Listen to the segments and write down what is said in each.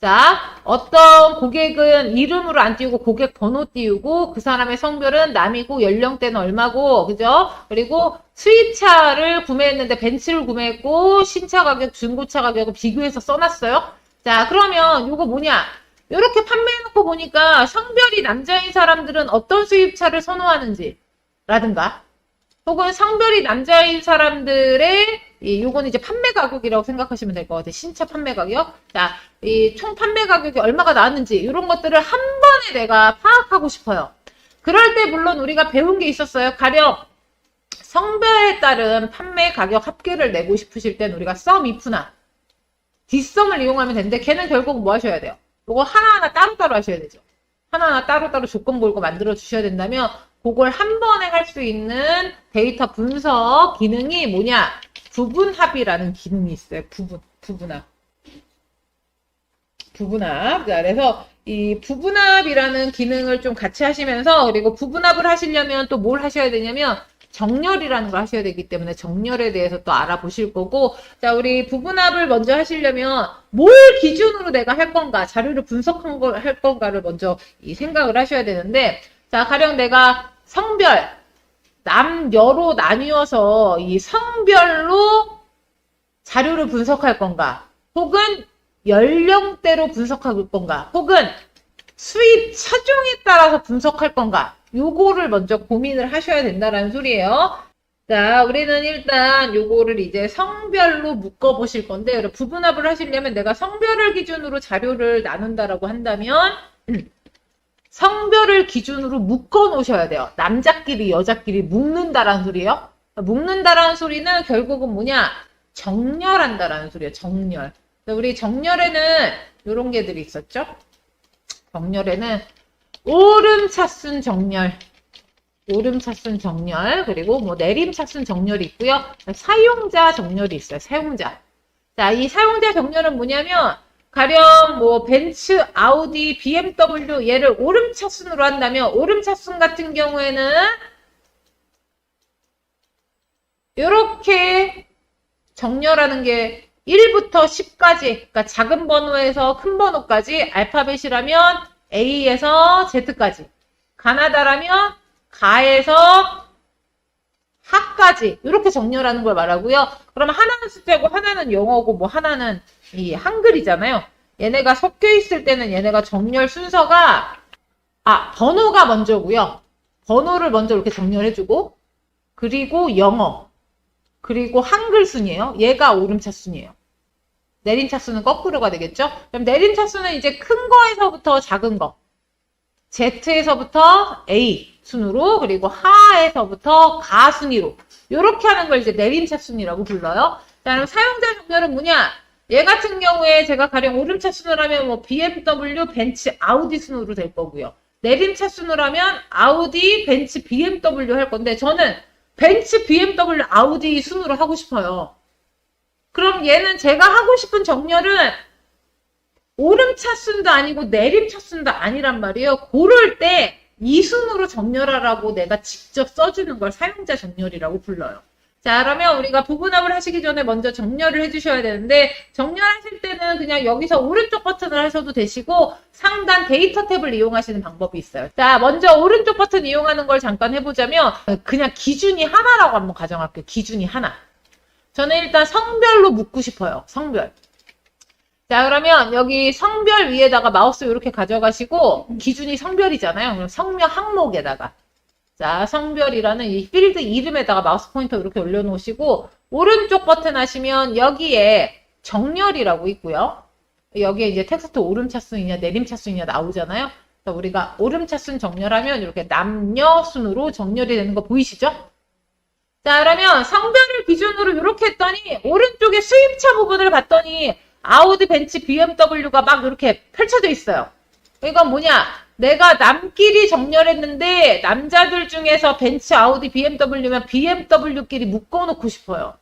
자, 어떤 고객은 이름으로 안 띄우고 고객 번호 띄우고 그 사람의 성별은 남이고 연령대는 얼마고, 그죠? 그리고 수입차를 구매했는데 벤츠를 구매했고 신차 가격, 중고차 가격을 비교해서 써놨어요. 자, 그러면 이거 뭐냐? 이렇게 판매해놓고 보니까 성별이 남자인 사람들은 어떤 수입차를 선호하는지 라든가 혹은 성별이 남자인 사람들의 이 요거는 이제 판매 가격이라고 생각하시면 될 것 같아요. 신차 판매 가격. 자, 이 총 판매 가격이 얼마가 나왔는지 이런 것들을 한 번에 내가 파악하고 싶어요. 그럴 때 물론 우리가 배운 게 있었어요. 가령 성별에 따른 판매 가격 합계를 내고 싶으실 땐 우리가 썸 이프나 뒷썸을 이용하면 되는데 걔는 결국 뭐 하셔야 돼요? 이거 하나하나 따로따로 하셔야 되죠. 하나하나 따로따로 조건 걸고 만들어 주셔야 된다면 그걸 한 번에 할 수 있는 데이터 분석 기능이 뭐냐? 부분합이라는 기능이 있어요. 부분, 부분합. 부분합. 자, 그래서 이 부분합이라는 기능을 좀 같이 하시면서 그리고 부분합을 하시려면 또 뭘 하셔야 되냐면 정렬이라는 걸 하셔야 되기 때문에 정렬에 대해서 또 알아보실 거고 자 우리 부분합을 먼저 하시려면 뭘 기준으로 내가 할 건가 자료를 분석한 걸 할 건가를 먼저 이 생각을 하셔야 되는데 자 가령 내가 성별 남여로 나뉘어서 이 성별로 자료를 분석할 건가? 혹은 연령대로 분석할 건가? 혹은 수입 차종에 따라서 분석할 건가? 요거를 먼저 고민을 하셔야 된다라는 소리예요. 자, 우리는 일단 요거를 이제 성별로 묶어 보실 건데 부분합을 하시려면 내가 성별을 기준으로 자료를 나눈다라고 한다면 성별을 기준으로 묶어 놓으셔야 돼요. 남자끼리 여자끼리 묶는다라는 소리예요. 묶는다라는 소리는 결국은 뭐냐? 정렬한다라는 소리예요. 정렬. 우리 정렬에는 요런 게들이 있었죠. 정렬에는 오름차순 정렬, 오름차순 정렬, 그리고 뭐 내림차순 정렬이 있고요. 사용자 정렬이 있어요. 사용자. 자, 이 사용자 정렬은 뭐냐면 가령 뭐 벤츠, 아우디, BMW 얘를 오름차순으로 한다면 오름차순 같은 경우에는 이렇게 정렬하는 게 1부터 10까지, 그러니까 작은 번호에서 큰 번호까지 알파벳이라면 A에서 Z까지. 가나다라면 가에서 하까지. 이렇게 정렬하는 걸 말하고요. 그러면 하나는 숫자고 하나는 영어고 뭐 하나는 이 한글이잖아요. 얘네가 섞여 있을 때는 얘네가 정렬 순서가 아, 번호가 먼저고요. 번호를 먼저 이렇게 정렬해주고 그리고 영어 그리고 한글 순이에요. 얘가 오름차 순이에요. 내린 차수는 거꾸로가 되겠죠? 그럼 내린 차수는 이제 큰 거에서부터 작은 거. Z에서부터 A 순으로 그리고 하에서부터 가 순위로 이렇게 하는 걸 이제 내린 차순이라고 불러요. 자, 그럼 사용자 정렬은 뭐냐? 얘 같은 경우에 제가 가령 오름차 순으로 하면 뭐 BMW, 벤츠, 아우디 순으로 될 거고요. 내림차 순으로 하면 아우디, 벤츠, BMW 할 건데 저는 벤츠, BMW, 아우디 순으로 하고 싶어요. 그럼 얘는 제가 하고 싶은 정렬은 오름차 순도 아니고 내림차 순도 아니란 말이에요. 고를 때 이 순으로 정렬하라고 내가 직접 써주는 걸 사용자 정렬이라고 불러요. 자, 그러면 우리가 부분합을 하시기 전에 먼저 정렬을 해주셔야 되는데, 정렬하실 때는 그냥 여기서 오른쪽 버튼을 하셔도 되시고, 상단 데이터 탭을 이용하시는 방법이 있어요. 자, 먼저 오른쪽 버튼 이용하는 걸 잠깐 해보자면, 그냥 기준이 하나라고 한번 가정할게요. 기준이 하나. 저는 일단 성별로 묻고 싶어요. 성별. 자, 그러면 여기 성별 위에다가 마우스 이렇게 가져가시고, 기준이 성별이잖아요. 그럼 성명 항목에다가. 자, 성별이라는 이 필드 이름에다가 마우스 포인터 이렇게 올려놓으시고, 오른쪽 버튼 하시면 여기에 정렬이라고 있고요. 여기에 이제 텍스트 오름차순이냐 내림차순이냐 나오잖아요. 그래서 우리가 오름차순 정렬하면 이렇게 남녀 순으로 정렬이 되는 거 보이시죠? 자, 그러면 성별을 기준으로 이렇게 했더니 오른쪽에 수입차 부분을 봤더니 아우디, 벤츠, BMW가 막 이렇게 펼쳐져 있어요. 이건 뭐냐? 내가 남끼리 정렬했는데 남자들 중에서 벤츠, 아우디, BMW면 BMW끼리 묶어놓고 싶어요.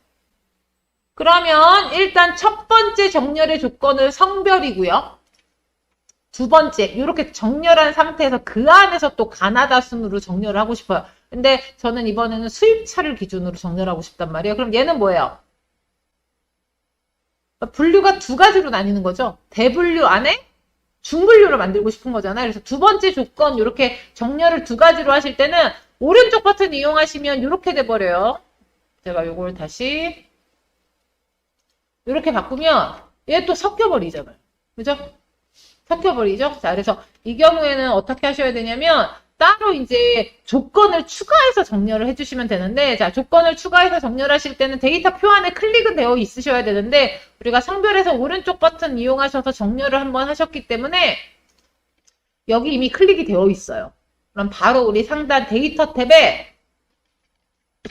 그러면 일단 첫 번째 정렬의 조건은 성별이고요. 두 번째, 이렇게 정렬한 상태에서 그 안에서 또 가나다 순으로 정렬을 하고 싶어요. 근데 저는 이번에는 수입차를 기준으로 정렬하고 싶단 말이에요. 그럼 얘는 뭐예요? 분류가 두 가지로 나뉘는 거죠. 대분류 안에 중분류를 만들고 싶은 거잖아요. 그래서 두 번째 조건 이렇게 정렬을 두 가지로 하실 때는 오른쪽 버튼 이용하시면 이렇게 돼버려요. 제가 요걸 다시 이렇게 바꾸면 얘 또 섞여버리잖아요. 그죠? 섞여버리죠? 자, 그래서 이 경우에는 어떻게 하셔야 되냐면 따로 이제 조건을 추가해서 정렬을 해주시면 되는데 자 조건을 추가해서 정렬하실 때는 데이터 표 안에 클릭은 되어 있으셔야 되는데 우리가 성별에서 오른쪽 버튼 이용하셔서 정렬을 한번 하셨기 때문에 여기 이미 클릭이 되어 있어요. 그럼 바로 우리 상단 데이터 탭에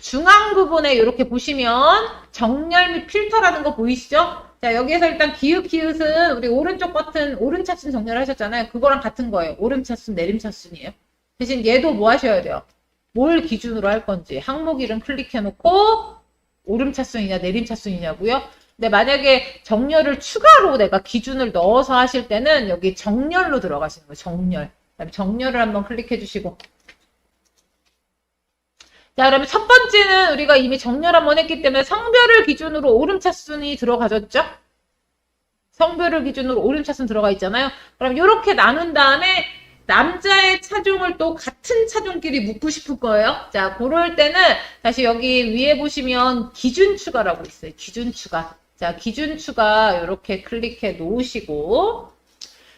중앙 부분에 이렇게 보시면 정렬 및 필터라는 거 보이시죠? 자, 여기에서 일단 기읍, 기읒은 우리 오른쪽 버튼, 오른차순 정렬 하셨잖아요. 그거랑 같은 거예요. 오른차순, 내림 차순이에요. 대신 얘도 뭐 하셔야 돼요? 뭘 기준으로 할 건지. 항목 이름 클릭해놓고, 오름차순이냐, 내림차순이냐고요? 근데 만약에 정렬을 추가로 내가 기준을 넣어서 하실 때는 여기 정렬로 들어가시는 거예요. 정렬. 그다음에 정렬을 한번 클릭해 주시고. 자, 그러면 첫 번째는 우리가 이미 정렬 한번 했기 때문에 성별을 기준으로 오름차순이 들어가졌죠? 성별을 기준으로 오름차순 들어가 있잖아요. 그럼 이렇게 나눈 다음에 남자의 차종을 또 같은 차종끼리 묶고 싶을 거예요. 자, 그럴 때는 다시 여기 위에 보시면 기준 추가라고 있어요. 기준 추가. 자, 기준 추가 이렇게 클릭해 놓으시고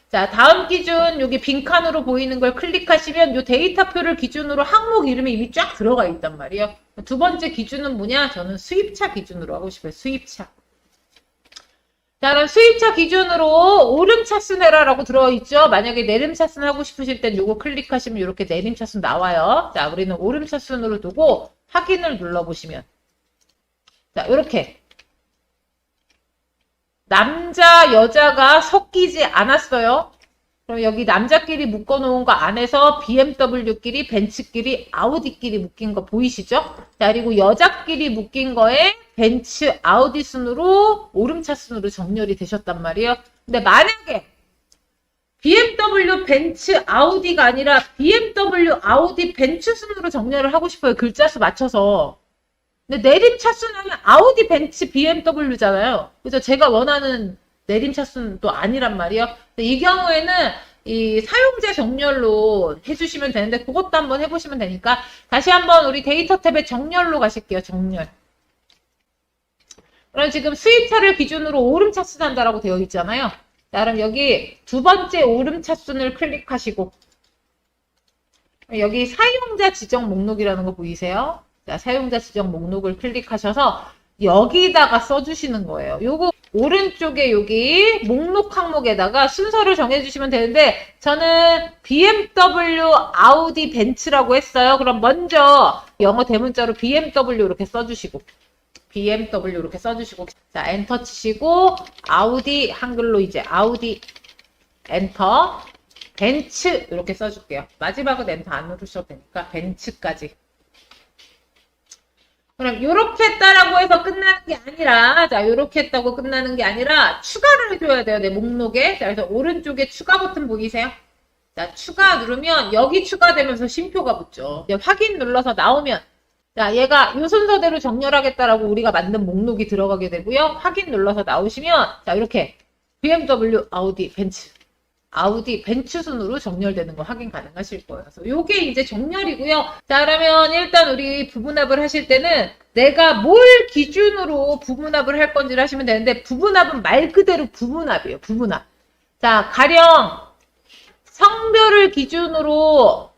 자, 다음 기준 여기 빈칸으로 보이는 걸 클릭하시면 이 데이터표를 기준으로 항목 이름이 이미 쫙 들어가 있단 말이에요. 두 번째 기준은 뭐냐? 저는 수입차 기준으로 하고 싶어요. 수입차. 자, 그럼 수입차 기준으로 오름차순 해라라고 들어있죠? 만약에 내림차순 하고 싶으실 땐 요거 클릭하시면 이렇게 내림차순 나와요. 자, 우리는 오름차순으로 두고 확인을 눌러보시면. 자, 이렇게. 남자, 여자가 섞이지 않았어요. 그럼 여기 남자끼리 묶어놓은 거 안에서 BMW끼리, 벤츠끼리, 아우디끼리 묶인 거 보이시죠? 자, 그리고 여자끼리 묶인 거에 벤츠, 아우디 순으로 오름차 순으로 정렬이 되셨단 말이에요. 근데 만약에 BMW, 벤츠, 아우디가 아니라 BMW, 아우디, 벤츠 순으로 정렬을 하고 싶어요. 글자 수 맞춰서. 근데 내림 차순하면 아우디, 벤츠, BMW잖아요. 그래서 제가 원하는 내림 차순도 아니란 말이에요. 이 경우에는 이 사용자 정렬로 해주시면 되는데 그것도 한번 해보시면 되니까 다시 한번 우리 데이터 탭에 정렬로 가실게요. 정렬. 그럼 지금 수입차를 기준으로 오름차순 한다라고 되어 있잖아요. 자, 그럼 여기 두 번째 오름차순을 클릭하시고 여기 사용자 지정 목록이라는 거 보이세요? 자, 사용자 지정 목록을 클릭하셔서 여기다가 써주시는 거예요. 요거 오른쪽에 여기 목록 항목에다가 순서를 정해주시면 되는데 저는 BMW, 아우디, 벤츠라고 했어요. 그럼 먼저 영어 대문자로 BMW 이렇게 써주시고 BMW 이렇게 써주시고 자 엔터 치시고 아우디 한글로 이제 아우디 엔터 벤츠 이렇게 써줄게요. 마지막은 엔터 안 누르셔도 되니까 벤츠까지 그럼 요렇게 했다라고 해서 끝나는 게 아니라 자 요렇게 했다고 끝나는 게 아니라 추가를 해줘야 돼요 내 목록에. 자 그래서 오른쪽에 추가 버튼 보이세요? 자 추가 누르면 여기 추가되면서 심표가 붙죠. 이제 확인 눌러서 나오면 자 얘가 요 순서대로 정렬하겠다라고 우리가 만든 목록이 들어가게 되고요. 확인 눌러서 나오시면 자 이렇게. BMW, 아우디, 벤츠 아우디 벤츠 순으로 정렬되는 거 확인 가능하실 거예요. 요게 이제 정렬이고요. 자, 그러면 일단 우리 부분합을 하실 때는 내가 뭘 기준으로 부분합을 할 건지를 하시면 되는데 부분합은 말 그대로 부분합이에요. 부분합. 자, 가령 성별을 기준으로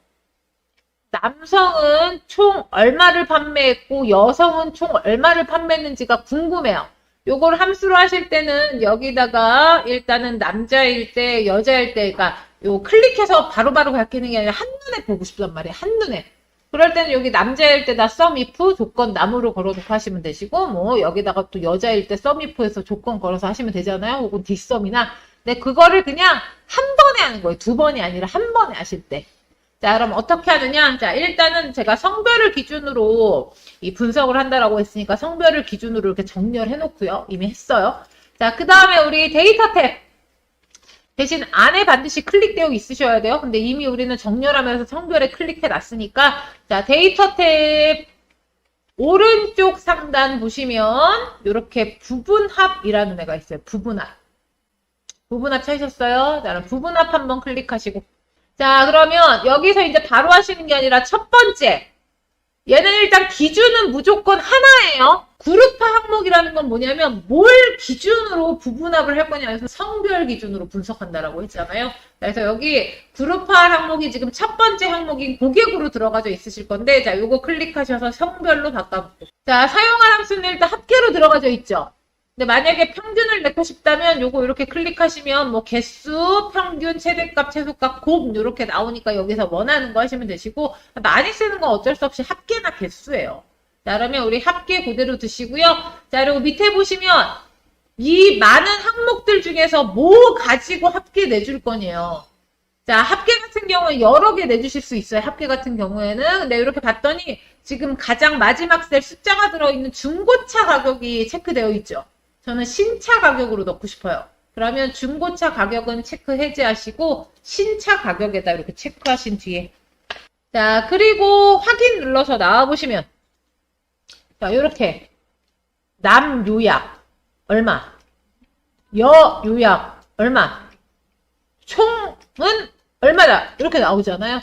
남성은 총 얼마를 판매했고 여성은 총 얼마를 판매했는지가 궁금해요. 요걸 함수로 하실 때는 여기다가 일단은 남자일 때, 여자일 때, 그러니까 요 클릭해서 바로바로 바뀌는 게 아니라 한눈에 보고 싶단 말이에요. 한눈에. 그럴 때는 여기 남자일 때다 sum if 조건 나무로 걸어놓고 하시면 되시고, 뭐 여기다가 또 여자일 때 sum if에서 조건 걸어서 하시면 되잖아요. 혹은 뒷썸이나. 근데 그거를 그냥 한 번에 하는 거예요. 두 번이 아니라 한 번에 하실 때. 자, 그럼 어떻게 하느냐? 자, 일단은 제가 성별을 기준으로 이 분석을 한다라고 했으니까 성별을 기준으로 이렇게 정렬해 놓고요. 이미 했어요. 자, 그 다음에 우리 데이터 탭. 대신 안에 반드시 클릭되어 있으셔야 돼요. 근데 이미 우리는 정렬하면서 성별에 클릭해 놨으니까 자, 데이터 탭 오른쪽 상단 보시면 이렇게 부분합이라는 애가 있어요. 부분합. 부분합 찾으셨어요? 자, 그럼 부분합 한번 클릭하시고. 자, 그러면 여기서 이제 바로 하시는 게 아니라 첫 번째. 얘는 일단 기준은 무조건 하나예요. 그룹화 항목이라는 건 뭐냐면 뭘 기준으로 부분합을 할 거냐 해서 성별 기준으로 분석한다라고 했잖아요. 그래서 여기 그룹화 항목이 지금 첫 번째 항목인 고객으로 들어가져 있으실 건데 자 요거 클릭하셔서 성별로 바꿔볼게요. 자 사용할 함수는 일단 합계로 들어가져 있죠. 근데 만약에 평균을 내고 싶다면 요거 이렇게 클릭하시면 뭐 개수, 평균, 최대값, 최소값, 곱 이렇게 나오니까 여기서 원하는 거 하시면 되시고 많이 쓰는 건 어쩔 수 없이 합계나 개수예요. 자 그러면 우리 합계 그대로 드시고요. 자 그리고 밑에 보시면 이 많은 항목들 중에서 뭐 가지고 합계 내줄 거냐요. 자, 합계 같은 경우는 여러 개 내주실 수 있어요. 합계 같은 경우에는. 근데 이렇게 봤더니 지금 가장 마지막 셀 숫자가 들어있는 중고차 가격이 체크되어 있죠. 저는 신차 가격으로 넣고 싶어요. 그러면 중고차 가격은 체크 해제하시고 신차 가격에다 이렇게 체크하신 뒤에. 자, 그리고 확인 눌러서 나와보시면. 자, 이렇게. 남 요약 얼마? 여 요약 얼마? 총은 얼마다? 이렇게 나오잖아요.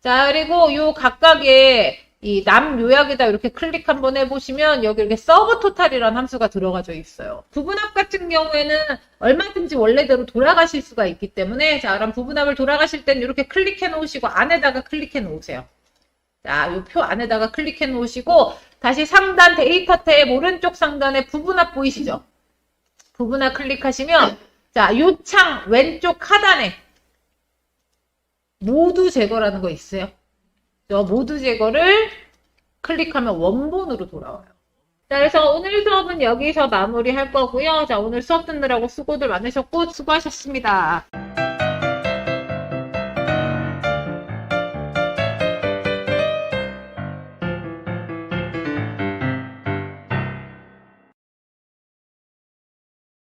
자 그리고 요 각각의 이 남 요약에다 이렇게 클릭 한번 해보시면 여기 이렇게 서브 토탈이라는 함수가 들어가져 있어요. 부분합 같은 경우에는 얼마든지 원래대로 돌아가실 수가 있기 때문에 자 그럼 부분합을 돌아가실 때는 이렇게 클릭해 놓으시고 안에다가 클릭해 놓으세요. 자, 요표 안에다가 클릭해 놓으시고 다시 상단 데이터 탭 오른쪽 상단에 부분합 보이시죠? 부분합 클릭하시면 자, 요창 왼쪽 하단에 모두 제거라는 거 있어요. 저 모두 제거를 클릭하면 원본으로 돌아와요. 자, 그래서 오늘 수업은 여기서 마무리할 거고요. 자, 오늘 수업 듣느라고 수고들 많으셨고 수고하셨습니다.